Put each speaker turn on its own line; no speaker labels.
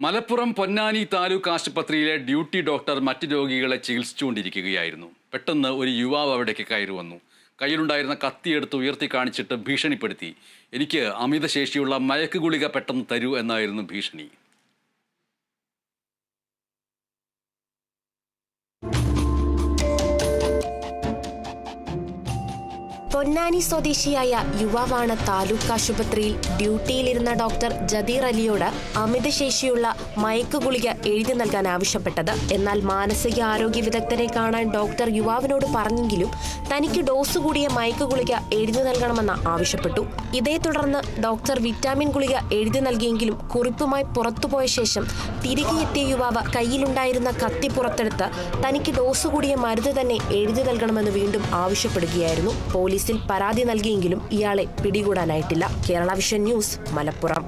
മലപ്പുറം പൊന്നാനി താലൂക്ക് ആശുപത്രിയിലെ duty doctor മറ്റ് രോഗികളെ ചികിത്സിച്ചുകൊണ്ടിരിക്കുകയായിരുന്നു. പെട്ടെന്ന് ഒരു യുവാവ് അവിടേക്ക് കയറി വന്നു. കയ്യിലുണ്ടായിരുന്ന കത്തിയെടുത്ത് ഉയർത്തി കാണിച്ചിട്ട് ഭീഷണിപ്പെടുത്തി. എനിക്ക് അമിത ശേഷിയുള്ള മയക്ക് ഗുളിക പെട്ടെന്ന് തരൂ എന്നായിരുന്നു ഭീഷണി.
പൊന്നാനി സ്വദേശിയായ യുവാവാണ് താലൂക്ക് ആശുപത്രിയിൽ ഡ്യൂട്ടിയിലിരുന്ന ഡോക്ടർ ജദീർ അലിയോട് അമിതശേഷിയുള്ള മയക്ക് ഗുളിക എഴുതി നൽകാൻ ആവശ്യപ്പെട്ടത്. എന്നാൽ മാനസിക ആരോഗ്യ വിദഗ്ധനെ കാണാൻ ഡോക്ടർ യുവാവിനോട് പറഞ്ഞെങ്കിലും തനിക്ക് ഡോസ് കൂടിയ മയക്ക് ഗുളിക എഴുതി നൽകണമെന്ന് ആവശ്യപ്പെട്ടു. ഇതേ തുടർന്ന് ഡോക്ടർ വിറ്റാമിൻ ഗുളിക എഴുതി നൽകിയെങ്കിലും കുറിപ്പുമായി പുറത്തുപോയ ശേഷം തിരികെ എത്തിയ യുവാവ് കയ്യിലുണ്ടായിരുന്ന കത്തി പുറത്തെടുത്ത് തനിക്ക് ഡോസ് കൂടിയ മരുന്ന് തന്നെ എഴുതി നൽകണമെന്ന് വീണ്ടും ആവശ്യപ്പെടുകയായിരുന്നു. പോലീസിൽ പരാതി നൽകിയെങ്കിലും ഇയാളെ പിടികൂടാനായിട്ടില്ല. Kerala vision news Malappuram.